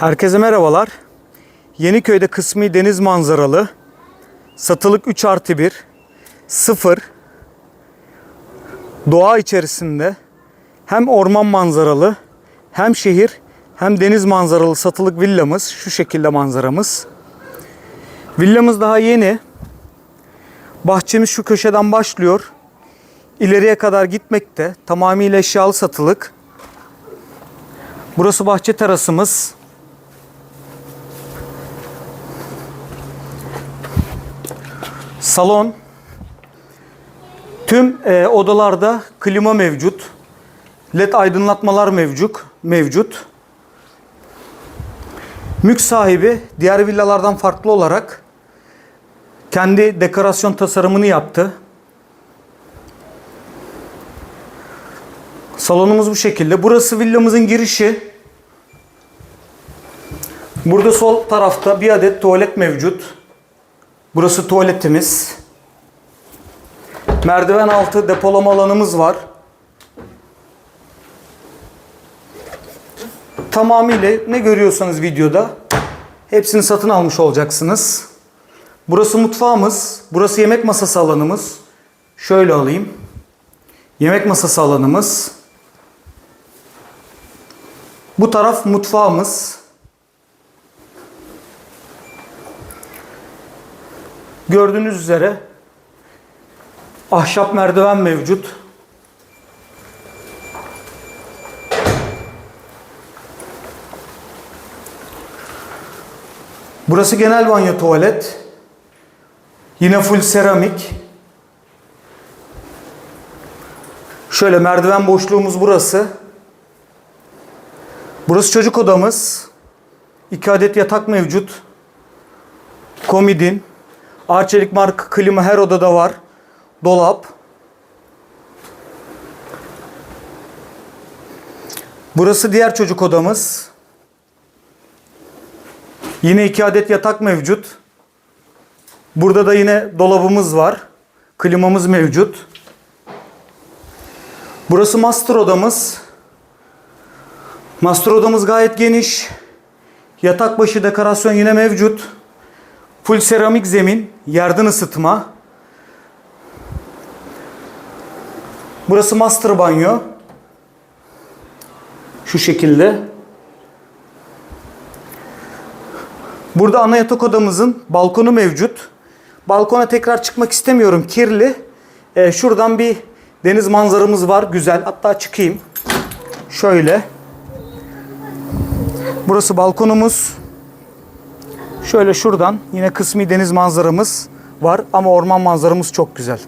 Herkese merhabalar. Yeniköy'de kısmi deniz manzaralı, satılık 3 artı 1, 0, doğa içerisinde hem orman manzaralı, hem şehir, hem deniz manzaralı satılık villamız. Şu şekilde manzaramız. Villamız daha yeni. Bahçemiz şu köşeden başlıyor. İleriye kadar gitmekte. Tamamıyla eşyalı satılık. Burası bahçe terasımız. Salon. Tüm e, odalarda klima mevcut. LED aydınlatmalar mevcut. Mevcut. Mülk sahibi diğer villalardan farklı olarak kendi dekorasyon tasarımını yaptı. Salonumuz bu şekilde. Burası villamızın girişi. Burada sol tarafta bir adet tuvalet mevcut. Burası tuvaletimiz. Merdiven altı depolama alanımız var. Tamamıyla ne görüyorsanız videoda hepsini satın almış olacaksınız. Burası mutfağımız. Burası yemek masası alanımız. Şöyle alayım. Yemek masası alanımız. Bu taraf mutfağımız. Gördüğünüz üzere ahşap merdiven mevcut. Burası genel banyo tuvalet. Yine full seramik. Şöyle merdiven boşluğumuz burası. Burası çocuk odamız. İki adet yatak mevcut. Komodin. Arçelik marka klima her odada var. Dolap. Burası diğer çocuk odamız. Yine iki adet yatak mevcut. Burada da yine dolabımız var. Klimamız mevcut. Burası master odamız. Master odamız gayet geniş. Yatak başı dekorasyon yine mevcut. Full seramik zemin, yerden ısıtma. Burası master banyo. Şu şekilde. Burada ana yatak odamızın balkonu mevcut. Balkona tekrar çıkmak istemiyorum. Kirli. Ee, şuradan bir deniz manzaramız var. Güzel. Hatta çıkayım. Şöyle. Burası balkonumuz. Şöyle şuradan yine kısmi deniz manzaramız var ama orman manzaramız çok güzel.